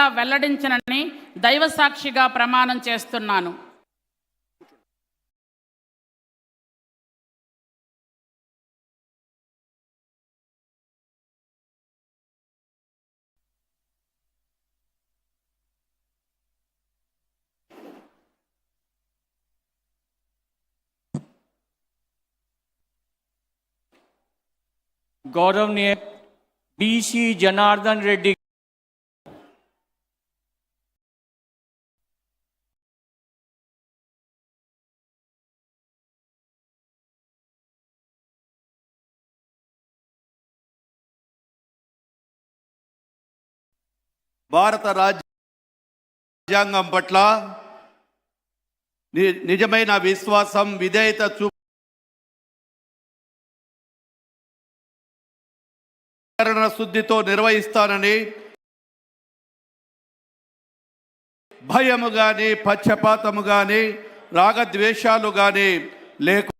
సాక్షిగా వెల్లడించనని దైవ సాక్షిగా ప్రమాణం చేస్తున్నాను गौरवनीय बीसी जनार्दन रेड्डी భారత రాజ్యాంగం పట్ల ని- నిజమైన విశ్వాసం విధేయత చూపరణ శుద్ధితో నిర్వహిస్తానని భయము కానీ పక్షపాతము కానీ రాగద్వేషాలు కానీ లేకు